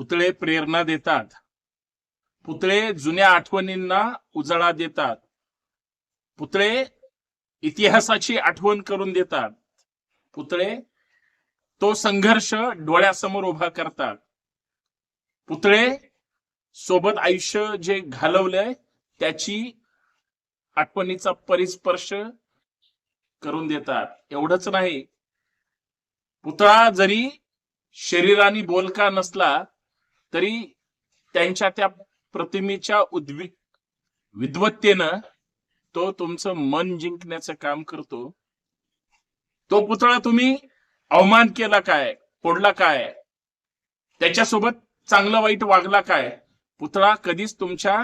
पुतळे प्रेरणा देतात. पुतळे जुन्या आठवणींना उजाळा देतात. पुतळे इतिहासाची आठवण करून देतात. पुतळे तो संघर्ष डोळ्यासमोर उभा करतात. पुतळे सोबत आयुष्य जे घालवलंय त्याची आठवणीचा परिस्पर्श करून देतात. एवढंच नाही. पुतळा जरी शरीराने बोलका नसला तरी त्यांच्या त्या प्रतिमेच्या उद्वि विद्वत्तेनं तो तुमचं मन जिंकण्याचं काम करतो. तो पुतळा तुम्ही अवमान केला काय? फोडला काय? त्याच्यासोबत चांगलं वाईट वागला काय? पुतळा कधीच तुमच्या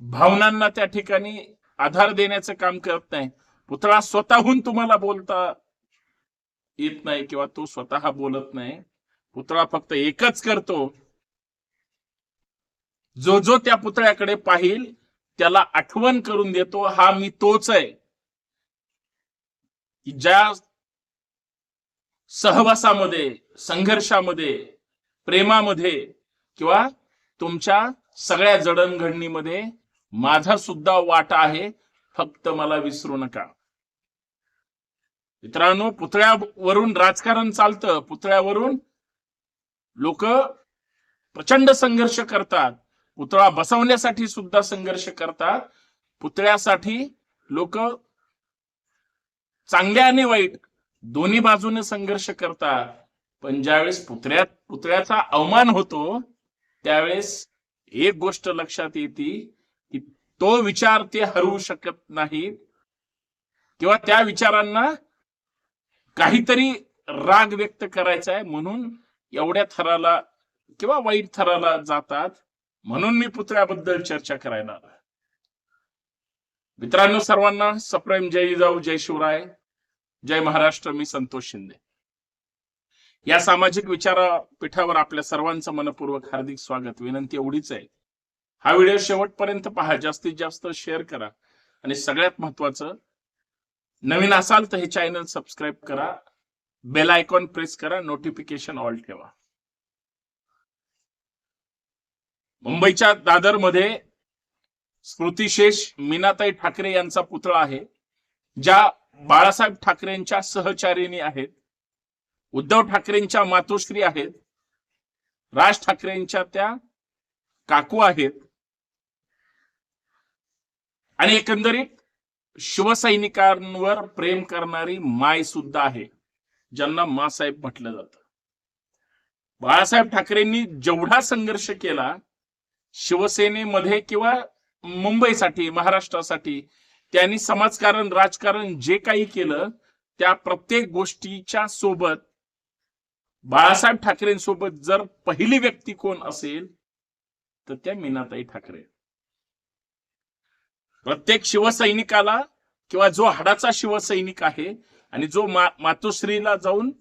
भावनांना त्या ठिकाणी आधार देण्याचं काम करत नाही. पुतळा स्वतःहून तुम्हाला बोलता येत नाही किंवा तो स्वतः बोलत नाही. पुतळा फक्त एकच करतो. जो जो त्या पुतळ्याकडे पाहिल त्याला आठवण करून देतो हा मी तोच आहे. की ज्या सहवासामध्ये संघर्षामध्ये प्रेमामध्ये किंवा तुमच्या सगळ्या जडणघडणीमध्ये माझा सुद्धा वाटा आहे फक्त मला विसरू नका. मित्रांनो पुतळ्यावरून राजकारण चालतं. पुतळ्यावरून लोक प्रचंड संघर्ष करतात. पुतळा बसवण्यासाठी सुद्धा संघर्ष करतात. पुतळ्यासाठी लोक चांगल्या आणि वाईट दोन्ही बाजूने संघर्ष करतात. पण ज्यावेळेस पुतळ्यात पुतळ्याचा अवमान होतो त्यावेळेस एक गोष्ट लक्षात येते की तो विचार ते हरवू शकत नाहीत. किंवा त्या विचारांना काहीतरी राग व्यक्त करायचा आहे. म्हणून एवढ्या थराला किंवा वाईट थराला जातात म्हणून मी पुतळ्याबद्दल चर्चा करायला मित्रांनो सर्वांना सप्रेम जय जाऊ जय शिवराय जय महाराष्ट्र मी संतोष शिंदे. या सामाजिक विचारपीठावर आपल्या सर्वांचं मनपूर्वक हार्दिक स्वागत. विनंती एवढीच आहे. हा व्हिडिओ शेवटपर्यंत पहा. जास्तीत जास्त शेअर करा. आणि सगळ्यात महत्वाचं नवीन असाल तर हे चॅनल सबस्क्राईब करा. बेल आयकॉन प्रेस करा नोटिफिकेशन ऑल ठेवा. मुंबईच्या दादरमध्ये स्मृतिशेष मीनाताई ठाकरे यांचा पुतळा आहे ज्या बाळासाहेब ठाकरेंच्या सहचारिणी आहेत उद्धव ठाकरेंच्या मातोश्री आहेत राज ठाकरेंच्या त्या काकू आहेत आणि एकंदरीत शिवसैनिकांवर प्रेम करणारी माय सुद्धा आहे. ज्यांना मासाहेब म्हटलं जातं. बाळासाहेब ठाकरेंनी जेवढा संघर्ष केला शिवसेनेमध्ये किंवा मुंबईसाठी महाराष्ट्रासाठी त्यांनी समाजकारण राजकारण जे काही केलं त्या प्रत्येक गोष्टीच्या सोबत बाळासाहेब ठाकरेंसोबत जर पहिली व्यक्ती कोण असेल तर त्या मीनाताई ठाकरे. प्रत्येक शिवसैनिकाला किंवा जो हाडाचा शिवसैनिक आहे आणि जो मा मातोश्रीला जाऊन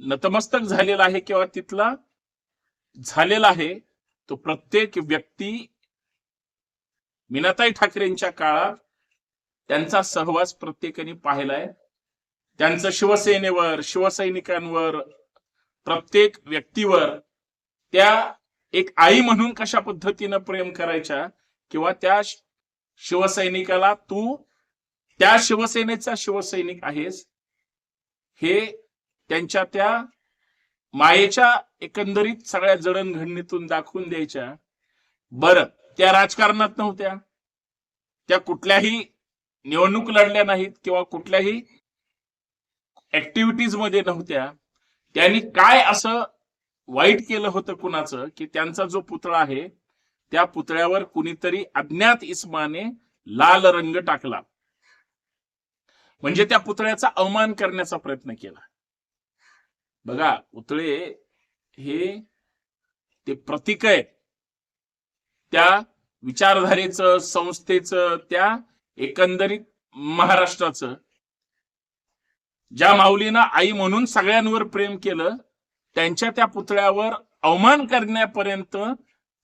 नतमस्तक झालेला आहे किंवा तिथला झालेला आहे तो प्रत्येक व्यक्ती मीनाताई ठाकरेंच्या काळात त्यांचा सहवास प्रत्येकाने पाहिलाय. त्यांचं शिवसेनेवर शिवसैनिकांवर प्रत्येक व्यक्तीवर त्या एक आई म्हणून कशा पद्धतीनं प्रेम करायच्या किंवा त्या शिवसैनिकाला तू त्या शिवसेनेचा शिवसैनिक आहेस. हे त्यांच्या त्या मायेच्या एकंदरीत सगळ्या जडणघडणीतून दाखवून द्यायच्या. बर त्या राजकारणात नव्हत्या. त्या कुठल्याही निवडणूक लढल्या नाहीत किंवा कुठल्याही ऍक्टिव्हिटीजमध्ये नव्हत्या. त्यांनी काय असं वाईट केलं होतं कुणाचं की त्यांचा जो पुतळा आहे त्या पुतळ्यावर कुणीतरी अज्ञात इस्माने लाल रंग टाकला. म्हणजे त्या पुतळ्याचा अवमान करण्याचा प्रयत्न केला. बघा पुतळे हे ते प्रतीक आहे त्या विचारधारेचं संस्थेचं त्या एकंदरीत महाराष्ट्राचं. ज्या माऊलीनं आई म्हणून सगळ्यांवर प्रेम केलं त्यांच्या त्या पुतळ्यावर अवमान करण्यापर्यंत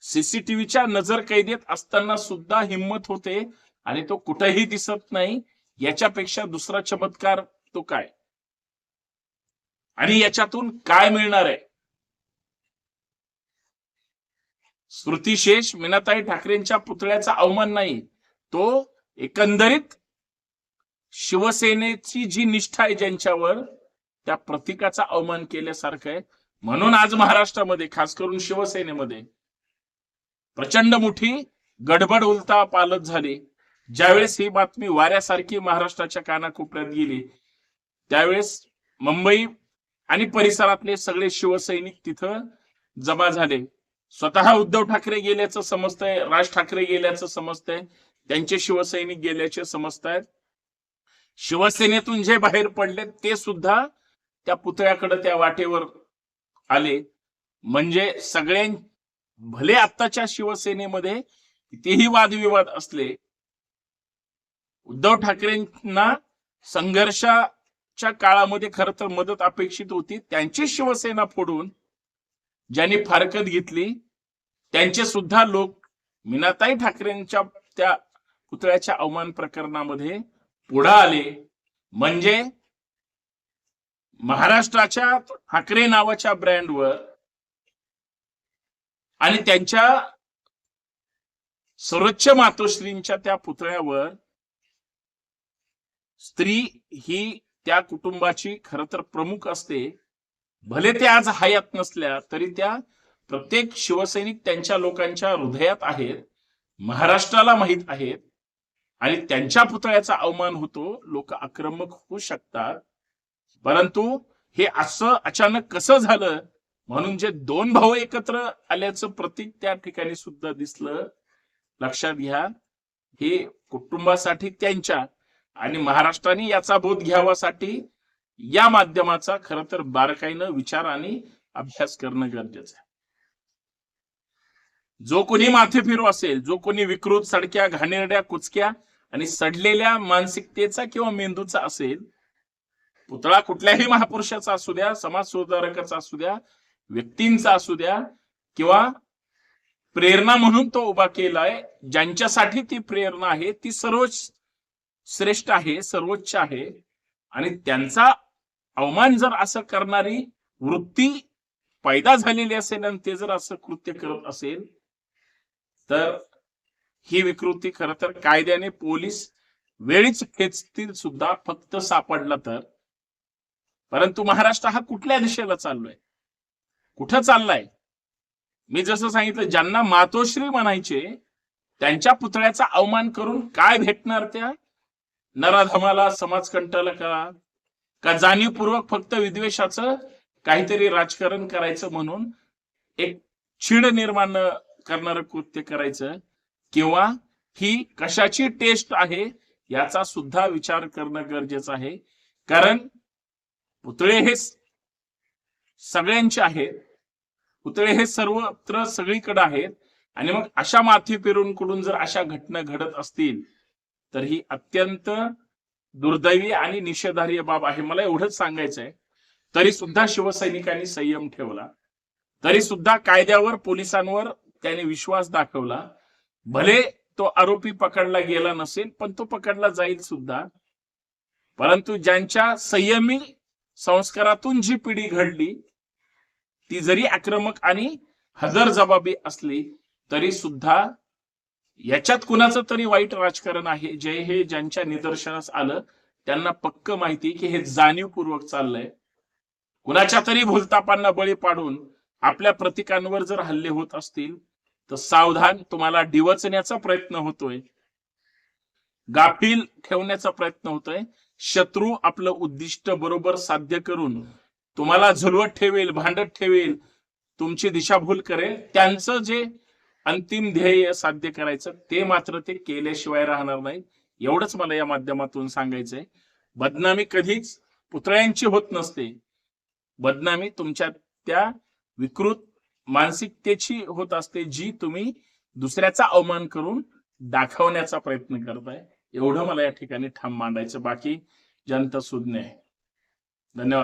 सीसीटीव्हीच्या नजर कैदेत असताना सुद्धा हिंमत होते आणि तो कुठेही दिसत नाही. याच्यापेक्षा दुसरा चमत्कार तो काय? आणि याच्यातून काय मिळणार आहे? श्रुतीशेष मीनाताई ठाकरेंच्या पुतळ्याचा अवमान नाही. तो एकंदरीत शिवसेनेची जी निष्ठा आहे ज्यांच्यावर त्या प्रतीकाचा अवमान केल्यासारखं आहे. म्हणून आज महाराष्ट्रामध्ये खास करून शिवसेनेमध्ये प्रचंड मोठी गडबड उलता पालत झाली. ज्यावेळेस ही बातमी वाऱ्यासारखी महाराष्ट्राच्या कानाकोपऱ्यात गेली त्यावेळेस मुंबई आणि परिसरातले सगळे शिवसैनिक तिथं जमा झाले. स्वतः उद्धव ठाकरे गेल्याचं समजतंय राज ठाकरे गेल्याचं समजतंय त्यांचे शिवसैनिक गेल्याचे समजतायत शिवसेनेतून जे बाहेर पडले ते सुद्धा त्या पुतळ्याकडे त्या वाटेवर आले. म्हणजे सगळ्यां भले आत्ताच्या शिवसेनेमध्ये कितीही वादविवाद असले उद्धव ठाकरेंना संघर्षाच्या काळामध्ये खर तर मदत अपेक्षित होती. त्यांची शिवसेना फोडून ज्यांनी फारकत घेतली त्यांचे सुद्धा लोक मीनाताई ठाकरेंच्या त्या पुतळ्याच्या अवमान प्रकरणामध्ये पुढे आले. म्हणजे महाराष्ट्राच्या ठाकरे नावाच्या ब्रँडवर आणि त्यांच्या सर्वोच्च मातोश्रींच्या त्या पुतळ्यावर स्त्री ही त्या कुटुंबाची खर तर प्रमुख असते. भले ते आज हयात नसल्या तरी त्या प्रत्येक शिवसैनिक त्यांच्या लोकांच्या हृदयात आहेत महाराष्ट्राला माहीत आहेत आणि त्यांच्या पुतळ्याचा अवमान होतो लोक आक्रमक होऊ शकतात. परंतु हे असं अचानक कसं झालं? म्हणून जे दोन भाऊ एकत्र आल्याचं प्रतीक त्या ठिकाणी सुद्धा दिसलं. लक्षात घ्या हे कुटुंबासाठी त्यांच्या आणि महाराष्ट्राने याचा बोध घ्यावासाठी या माध्यमाचा खर तर बारकाईनं विचार आणि अभ्यास करणं गरजेचं आहे. जो कोणी माथे फिरू असेल जो कोणी विकृत सडक्या घाणेरड्या कुचक्या आणि सडलेल्या मानसिकतेचा किंवा मेंदूचा असेल पुतळा कुठल्याही महापुरुषाचा असू द्या समाज सुधारकाचा असू द्या व्यक्तींचा असू द्या किंवा प्रेरणा म्हणून तो उभा केलाय ज्यांच्यासाठी ती प्रेरणा आहे ती सर्वच श्रेष्ठ आहे सर्वोच्च आहे. आणि त्यांचा अवमान जर असं करणारी वृत्ती पैदा झालेली असेल आणि ते जर असं कृत्य करत असेल तर ही विकृती खर तर कायद्याने पोलीस वेळीच खेचतील सुद्धा फक्त सापडला तर. परंतु महाराष्ट्र हा कुठल्या दिशेला चाललोय? कुठं चाललाय? मी जसं सांगितलं ज्यांना मातोश्री म्हणायचे त्यांच्या पुतळ्याचा अवमान करून काय भेटणार त्या? नराधमाला समाजकंटाला का? जाणीवपूर्वक फक्त विद्वेषाचं काहीतरी राजकारण करायचं म्हणून एक छीड निर्माण करणारं कृत्य करायचं? किंवा ही कशाची टेस्ट आहे याचा सुद्धा विचार करणं गरजेचं आहे? कारण पुतळे हे सगळ्यांचे आहेत. पुतळे हे सर्वत्र सगळीकडे आहेत. आणि मग अशा माथी पेरून जर अशा घटना घडत असतील तर ही अत्यंत दुर्दैवी आणि निषेधार्य बाब आहे. मला एवढंच सांगायचंय. तरी सुद्धा शिवसैनिकांनी संयम ठेवला. तरी सुद्धा कायद्यावर पोलिसांवर त्याने विश्वास दाखवला. भले तो आरोपी पकडला गेला नसेल पण तो पकडला जाईल सुद्धा परंतु ज्यांच्या संयमी संस्कारातून जी पिढी घडली ती जरी आक्रमक आणि हजर जबाबी असली तरी सुद्धा याच्यात कुणाचं तरी वाईट राजकारण आहे? जे हे ज्यांच्या निदर्शनास आलं त्यांना पक्क माहिती की हे जाणीवपूर्वक चाललंय. कुणाच्या तरी भूलतापांना बळी पाडून आपल्या प्रतिकांवर जर हल्ले होत असतील तर सावधान तुम्हाला डिवचण्याचा प्रयत्न होतोय. गाफील ठेवण्याचा प्रयत्न होतोय. शत्रू आपलं उद्दिष्ट बरोबर साध्य करून तुम्हाला झुलवत ठेवेल भांडत ठेवेल तुमची दिशाभूल करेल. त्यांचं जे अंतिम ध्येय साध्य करायचं ते मात्र ते केल्याशिवाय राहणार नाही. एवढंच मला या माध्यमातून सांगायचंय. बदनामी कधीच पुतळ्यांची होत नसते. बदनामी तुमच्या त्या विकृत मानसिकतेची होत असते जी तुम्ही दुसऱ्याचा अवमान करून दाखवण्याचा प्रयत्न करताय. एवढं मला या ठिकाणी ठाम मांडायचं. बाकी जनता सुज्ञ आहे. धन्यवाद.